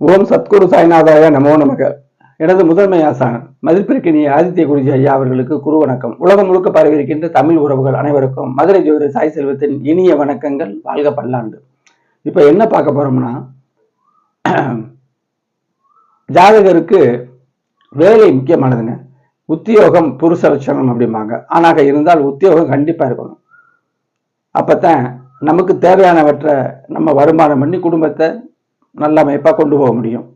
ஓம் சத்குரு சாய்நாதாய நமோ நமக. எனது முதன்மை ஆசான் மதிப்பிற்கினிய ஆதித்ய குருஜி ஐயா அவர்களுக்கு குரு வணக்கம். உலகம் முழுக்க பரவி இருக்கின்ற தமிழ் உறவுகள் அனைவருக்கும் மதுரை ஜோதிட சாய் செல்வத்தின் இனிய வணக்கங்கள் வாழ்க பல்லாண்டு. இப்போ என்ன பார்க்க போறோம்னா ஜாதகருக்கு வேலை முக்கியமானதுங்க. உத்தியோகம் புருஷ லட்சணம் அப்படிம்பாங்க. ஆனாக இருந்தால் உத்தியோகம் கண்டிப்பா இருக்கணும். அப்பதான் நமக்கு தேவையானவற்றை நம்ம வருமானம் பண்ணி குடும்பத்தை நல்ல அமைப்பா கொண்டு போக முடியும்.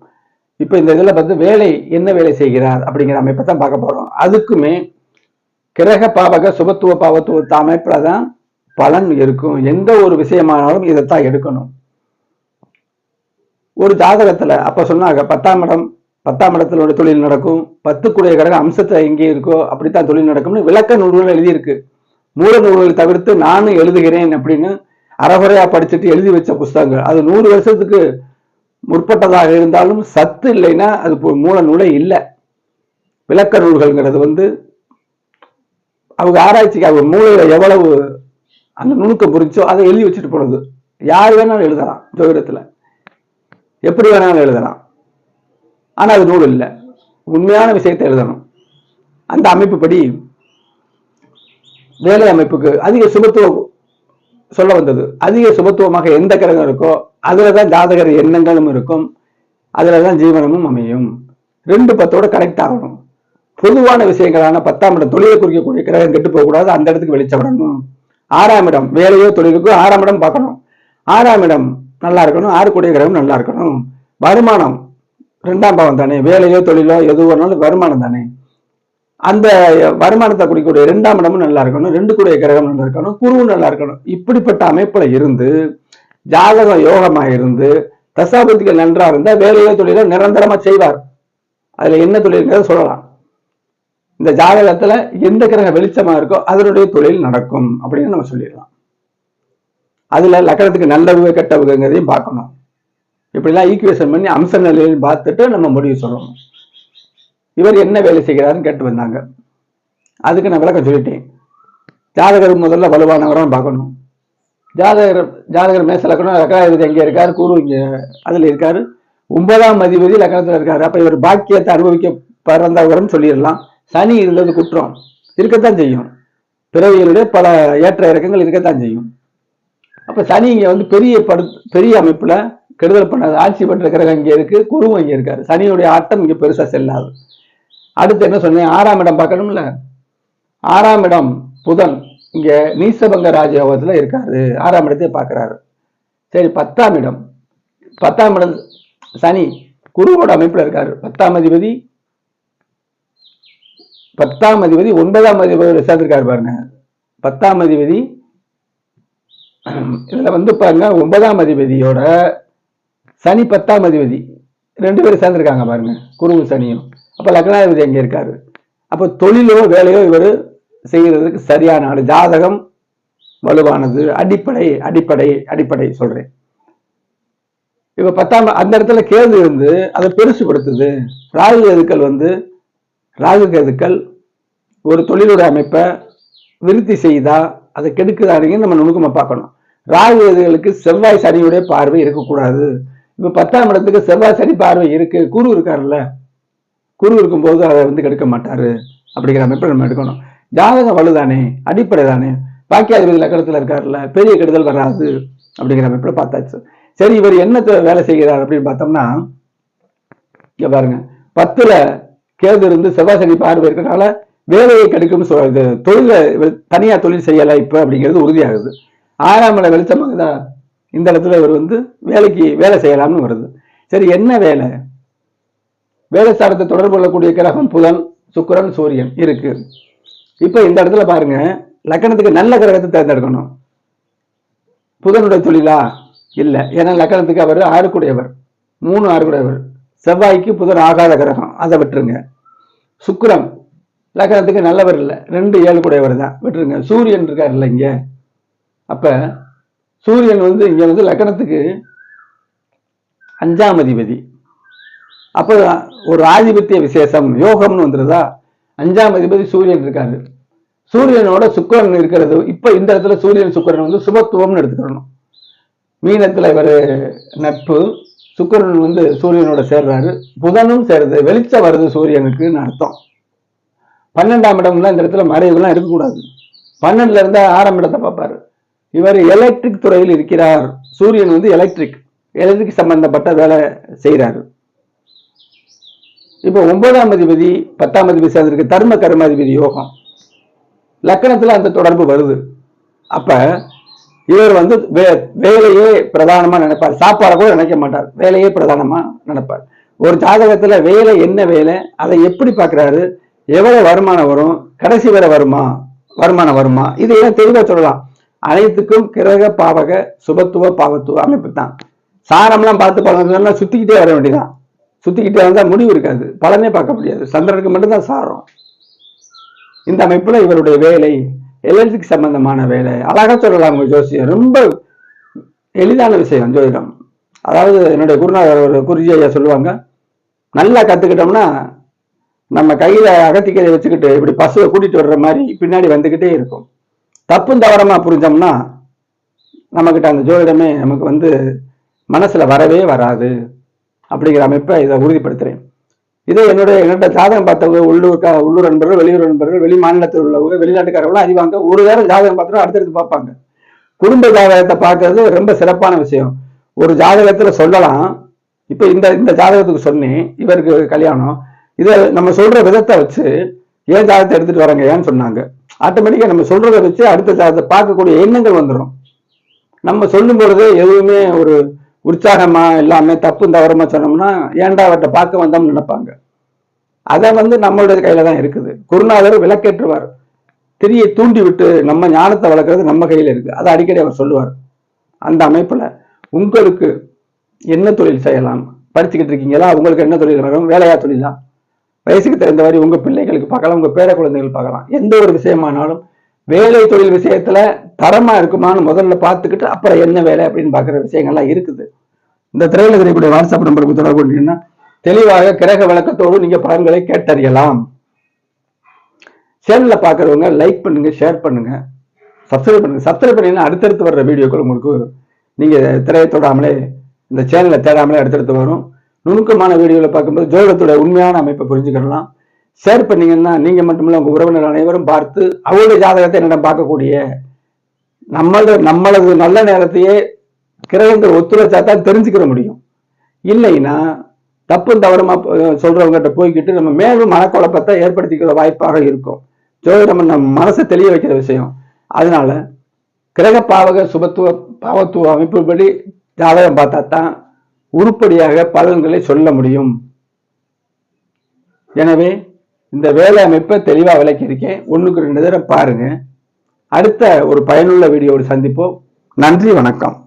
இப்போ இந்த இதில் வந்து வேலை என்ன வேலை செய்கிறார் அப்படிங்கிற அமைப்பை தான் பார்க்க போறோம். அதுக்குமே கிரக பாவக சுபத்துவ பாவத்துவ அமைப்பில் தான் பலன் இருக்கும். எந்த ஒரு விஷயமானாலும் இதைத்தான் எடுக்கணும். ஒரு ஜாதகத்துல அப்போ சொன்னாங்க பத்தாம் இடம் பத்தாம் இடத்துல ஒரு தொழில் நடக்கும். பத்துக்குடைய கிரக அம்சத்தை எங்கே இருக்கோ அப்படித்தான் தொழில் நடக்கும்னு விளக்க நூல்கள் எழுதியிருக்கு. மூல நூல்களை தவிர்த்து நானும் எழுதுகிறேன் அப்படின்னு அறகுறையாக படிச்சுட்டு எழுதி வச்ச புஸ்தகங்கள். அது நூறு வருஷத்துக்கு முற்பட்டதாக இருந்தாலும் சத்து இல்லைன்னா அது மூல நூலே இல்லை. விளக்க நூல்கள்ங்கிறது வந்து அவங்க ஆராய்ச்சிக்கு அவங்க மூளையில எவ்வளவு அந்த நுணுக்கம் புரிச்சோ அதை எழுதி வச்சுட்டு போனது. யார் வேணாலும் எழுதலாம் ஜோதிடத்துல. எப்படி வேணாலும் எழுதலாம். ஆனா அது நூல் இல்லை. உண்மையான விஷயத்தை எழுதணும். அந்த அமைப்புப்படி வேலை அமைப்புக்கு அதிக சுபத்துவம் சொல்ல வந்தது. அதிக சுபத்துவமாக எந்த கிரகம் இருக்கோ அதுல தான் ஜாதகர் எண்ணங்களும் இருக்கும். அதுல தான் ஜீவனமும் அமையும். ரெண்டு பத்தோட கனெக்ட் ஆகணும். பொதுவான விஷயங்களான பத்தாம் இடம் தொழிலை குறிக்கக்கூடிய கிரகம் கெட்டு போகக்கூடாது. அந்த இடத்துக்கு வெளிச்சம் விடணும். ஆறாம் இடம் வேலையோ தொழிலுக்கோ ஆறாம் இடம் பார்க்கணும். ஆறாம் இடம் நல்லா இருக்கணும். ஆறு கூடிய கிரகம் நல்லா இருக்கணும். வருமானம் ரெண்டாம் பாவம் தானே. வேலையோ தொழிலோ எது வேணாலும் வருமானம் தானே. அந்த வருமானத்தை குறிக்கக்கூடிய ரெண்டாம் இடமும் நல்லா இருக்கணும். ரெண்டு கூடிய கிரகம் நல்லா இருக்கணும். குருவும் நல்லா இருக்கணும். இப்படிப்பட்ட அமைப்புல இருந்து ஜாதகம் யோகமா இருந்து தசாபதிகள் நன்றா இருந்தா வேலையோ தொழிலை நிரந்தரமா செய்வார். அதுல என்ன தொழில்ங்கிறத சொல்லலாம். இந்த ஜாதகத்துல எந்த கிரக வெளிச்சமா இருக்கோ அதனுடைய தொழில் நடக்கும் அப்படின்னு நம்ம சொல்லிடலாம். அதுல லக்கணத்துக்கு நல்லவுக கெட்டவுகங்கிறதையும் பார்க்கணும். இப்படிலாம் ஈக்குவேஷன் பண்ணி அம்ச நிலையில் பார்த்துட்டு நம்ம முடிவு சொல்லணும். இவர் என்ன வேலை செய்கிறாருன்னு கேட்டு வந்தாங்க. அதுக்கு நான் விளக்கம் சொல்லிட்டேன். ஜாதகர் முதல்ல வலுவானவரான்னு பார்க்கணும். ஜாதகர் ஜாதகர் மேச லக்கணம் லக்னாதிபதி எங்கே இருக்காரு? குரு இங்கே அதில் இருக்காரு. ஒன்பதாம் அதிபதி லக்னத்தில் இருக்காரு. அப்போ இவர் பாக்கியத்தை அனுபவிக்க பிறந்தவர்னு சொல்லிடலாம். சனி இருந்தது குற்றம். இருக்கத்தான் செய்யும். பிறவியலுடைய பல ஏற்ற இறக்கங்கள் இருக்கத்தான் செய்யும். அப்போ சனி இங்கே வந்து பெரிய படு பெரிய அமைப்பில் கெடுதல் பண்ணாது ஆட்சி பண்ணுற கிரகம் இங்கே இருக்குது குருவும் இங்கே இருக்காரு. சனியுடைய ஆட்டம் இங்கே பெருசாக செல்லாது. அடுத்து என்ன சொன்னேன்? ஆறாம் இடம் பார்க்கணும்ல. ஆறாம் இடம் புதன். இங்க நீசபங்க ராஜயோகத்துல இருக்காரு. ஆறாம் இடத்தை பாக்குறாரு சரி பத்தாம் இடம். பத்தாம் இடம் சனி. குருவோட அமைப்புல இருக்காரு. பத்தாம் அதிபதி பத்தாம் அதிபதி ஒன்பதாம் அதிபதி சேர்ந்திருக்காரு பாருங்க. பத்தாம் அதிபதி இதுல வந்து பாருங்க ஒன்பதாம் அதிபதியோட சனி பத்தாம் அதிபதி. ரெண்டு பேரும் சேர்ந்திருக்காங்க பாருங்க குருவும் சனியும். அப்ப லக்னாதிபதி எங்க இருக்காரு? அப்ப தொழிலோ வேலையோ இவர் செய்யறதுக்கு சரியான நாள் ஜாதகம் வலுவானது. அடிப்படை அடிப்படை அடிப்படை சொல்றேன். இப்ப பத்தாம் அந்த இடத்துல கேது இருந்து அதை பெருசுபடுத்துது. ராகு கேதுக்கள் வந்து ராகு கேதுக்கள் ஒரு தொழிலுடைய அமைப்பை விருத்தி செய்தா அதை கெடுக்குதானுங்க நம்ம நுணுக்கமா பார்க்கணும். ராகு கேதுகளுக்கு செவ்வாய் சனியுடைய பார்வை இருக்கக்கூடாது. இப்ப பத்தாம் இடத்துக்கு செவ்வாய் சனி பார்வை இருக்கு. குரு இருக்காருல்ல. குரு இருக்கும்போது அதை வந்து கெடுக்க மாட்டாரு. அப்படிங்கிற அமைப்பை நம்ம எடுக்கணும். ஜாதகம் வலுதானே? அடிப்படை தானே பாக்கியாதிபதி லக்கணத்தில் இருக்காருல்ல பெரிய கெடுதல் வராது அப்படிங்கிற அமைப்பில் பார்த்தாச்சு. சரி இவர் என்ன வேலை செய்கிறார் அப்படின்னு பார்த்தோம்னா இங்க பாருங்க. பத்துல கேது இருந்து செவ்வாசனி பார்வை வேலையை கெடுக்கும்னு சொல்றது தொழில தனியார் தனியா தொழில் செய்யலை இப்ப அப்படிங்கிறது உறுதியாகுது. ஆறாம் இடம் வெளிச்சமாகுதா இந்த இடத்துல இவர் வந்து வேலைக்கு வேலை செய்யலாம்னு வருது. சரி என்ன வேலை? வேலை சாரத்தை தொடர்பு கொள்ளக்கூடிய கிரகம் புதன் சுக்கரன் சூரியன் இருக்கு. இப்போ இந்த இடத்துல பாருங்க லக்கணத்துக்கு நல்ல கிரகத்தை தேர்ந்தெடுக்கணும். புதனுடைய தொழிலா? இல்ல. ஏன்னா லக்கணத்துக்கு அவர் ஆறுக்குடையவர். மூணு ஆறுக்குடையவர். செவ்வாய்க்கு புதன் ஆகாத கிரகம். அதை விட்டுருங்க. சுக்கரம் லக்கணத்துக்கு நல்லவர் இல்லை. ரெண்டு ஏழு கூடையவர் தான். விட்டுருங்க. சூரியன் இருக்கார் இல்லை இங்கே. அப்ப சூரியன் வந்து இங்க வந்து லக்கணத்துக்கு அஞ்சாம் அதிபதி. அப்போ ஒரு ஆதிபத்திய விசேஷம் யோகம்னு வந்துருதா? அஞ்சாம் அதிபதி சூரியன் இருக்காரு. சூரியனோட சுக்கிரன் இருக்கிறது. இப்ப இந்த இடத்துல சூரியன் சுக்கரன் வந்து சுபத்துவம்னு எடுத்துக்கணும். மீனத்துல இவர் நட்பு சுக்கிரன் வந்து சூரியனோட சேர்றாரு. புதனும் சேருது வெளிச்சம் வருது சூரியனுக்குன்னு அர்த்தம். பன்னெண்டாம் இடம்லாம் இந்த இடத்துல மறைவுலாம் இருக்கக்கூடாது. பன்னெண்டுல இருந்தா ஆறாம் இடத்தை பார்ப்பாரு. இவர் எலக்ட்ரிக் துறையில் இருக்கிறார். சூரியன் வந்து எலக்ட்ரிக் எலக்ட்ரிக் சம்பந்தப்பட்ட வேலை செய்கிறாரு இப்போ ஒன்பதாம் அதிபதி பத்தாம் அதிபதி சேர்ந்திருக்கு. தர்ம கர்மாதிபதி யோகம். லக்கணத்துல அந்த தொடர்பு வருது. அப்ப இவர் வந்து வே- வேலையே பிரதானமா நினைப்பார். சாப்பாடை கூட நினைக்க மாட்டார். வேலையே பிரதானமா நினைப்பார். ஒரு ஜாதகத்துல வேலை என்ன வேலை அதை எப்படி பார்க்குறாரு? எவ்வளவு வருமானம் வரும்? கடைசி வரை வருமா? வருமானம் வருமா? இது ஏன் தெளிவாக சொல்லலாம். அனைத்துக்கும் கிரக பாவக சுபத்துவ பாவத்துவ அமைப்பு தான். சாரம்லாம் பார்த்து பலன் சுத்திக்கிட்டே வர வேண்டியதான் சுத்திக்கிட்டே வந்தா முடிவு இருக்காது. பலனே பார்க்க முடியாது. சந்திரனுக்கு மட்டும்தான் சாரம். இந்த அமைப்புல இவருடைய வேலை எல்எல்சிக்கு சம்பந்தமான வேலை. அழகா சொல்லலாம் ஜோசியம் ரொம்ப எளிதான விஷயம் ஜோதிடம். அதாவது என்னுடைய குருநாதர் ஒரு குருஜி ஐயா சொல்லுவாங்க நல்லா கத்துக்கிட்டோம்னா நம்ம கையில அகத்திக்கரை வச்சுக்கிட்டு இப்படி பசுவை கூட்டிட்டு வர்ற மாதிரி பின்னாடி வந்துகிட்டே இருக்கும். தப்பும் தவறமா புரிஞ்சோம்னா நம்மகிட்ட அந்த ஜோதிடமே நமக்கு வந்து மனசுல வரவே வராது. அப்படிங்கிற அமைப்பை இதை உறுதிப்படுத்துறேன். இதே என்னுடைய எங்கள்கிட்ட ஜாதகம் பார்த்தவங்க உள்ளூர் க- உள்ளூர் நண்பர்கள் வெளியூர் நண்பர்கள் வெளி மாநிலத்தில் உள்ளவங்க வெளிநாட்டுக்காரங்களும் அறிவாங்க ஒரு நேரம் ஜாதகம் பார்த்துட்டு அடுத்தடுத்து பார்ப்பாங்க. குடும்ப ஜாதகத்தை பார்க்கறது ரொம்ப சிறப்பான விஷயம். ஒரு ஜாதகத்தில் சொல்லலாம். இப்போ இந்த இந்த ஜாதகத்துக்கு சொன்னி இவருக்கு கல்யாணம். இதை நம்ம சொல்ற விதத்தை வச்சு ஏன் ஜாதகத்தை எடுத்துட்டு வராங்க ஏன்னு சொன்னாங்க. ஆட்டோமேட்டிக்காக நம்ம சொல்றதை வச்சு அடுத்த ஜாதகத்தை பார்க்கக்கூடிய எண்ணங்கள் வந்துடும் நம்ம சொல்லும் பொழுது எதுவுமே ஒரு உற்சாகமா எல்லாமே தப்பு தவறமா சொன்னோம்னா ஏன்டா அவர்கிட்ட பார்க்க வந்தோம்னு நினைப்பாங்க. அதை வந்து நம்மளுடைய கையில தான் இருக்குது. குருநாதர் விளக்கேற்றுவார். திரியை தூண்டி விட்டு நம்ம ஞானத்தை வளர்க்கறது நம்ம கையில இருக்கு. அதை அடிக்கடி அவர் சொல்லுவார். அந்த அமைப்புல உங்களுக்கு என்ன தொழில் செய்யலாம்? படிச்சுக்கிட்டு இருக்கீங்களா? உங்களுக்கு என்ன தொழில் வரும் வேலையா தொழிலா? வயசுக்கு தகுந்த மாதிரி உங்க பிள்ளைகளுக்கு பார்க்கலாம் உங்க பேர குழந்தைகள் பார்க்கலாம். எந்த ஒரு விஷயமானாலும் வேலை தொழில் விஷயத்துல தரமா இருக்குமான்னு முதல்ல பார்த்துக்கிட்டு அப்புறம் என்ன வேலை அப்படின்னு பாக்குற விஷயங்கள்லாம் இருக்குது. இந்த திரையில தெரியக்கூடிய வாட்ஸ்அப் நம்பருக்கு தொடர்பு கொண்டீங்கன்னா தெளிவாக கிரக விளக்கத்தோடு நீங்க பலன்களை கேட்டறியலாம். சேனல்ல பாக்குறவங்க லைக் பண்ணுங்க ஷேர் பண்ணுங்க சப்ஸ்கிரைப் பண்ணுங்க. சப்ஸ்கிரைப் பண்ணீங்கன்னா அடுத்தடுத்து வர்ற வீடியோக்கள் உங்களுக்கு நீங்க திரையை தொடாமலே இந்த சேனலை தேடாமலே அடுத்தடுத்து வரும். நுணுக்கமான வீடியோவில் பார்க்கும்போது ஜோதிடத்தோட உண்மையான அமைப்பை புரிஞ்சுக்கலாம் ஷேர் பண்ணீங்கன்னா நீங்கள் மட்டுமில்ல உங்கள் உறவினர் அனைவரும் பார்த்து அவருடைய ஜாதகத்தை என்னிடம் பார்க்கக்கூடிய நம்மளது நம்மளது நல்ல நேரத்தையே கிரகங்கள் ஒத்துழைச்சா தான் தெரிஞ்சுக்கிற முடியும். இல்லைன்னா தப்பும் தவறுமா சொல்கிறவங்ககிட்ட சொல்றவங்ககிட்ட போய்கிட்டு நம்ம மேலும் மனக்குழப்பத்தை ஏற்படுத்திக்கிற வாய்ப்பாக இருக்கும். ஜோதிடம் நம்ம மனசை தெளிய வைக்கிற விஷயம். அதனால கிரக பாவக சுபத்துவ பாவத்துவ அமைப்புப்படி ஜாதகம் பார்த்தா தான் உருப்படியாக பலன்களை சொல்ல முடியும். எனவே இந்த வேலை அமைப்பை தெளிவா விளக்கியிருக்கேன். ஒன்றுக்கு ரெண்டு தடவை பாருங்க. அடுத்த ஒரு பயனுள்ள வீடியோவில் சந்திப்போம். நன்றி வணக்கம்.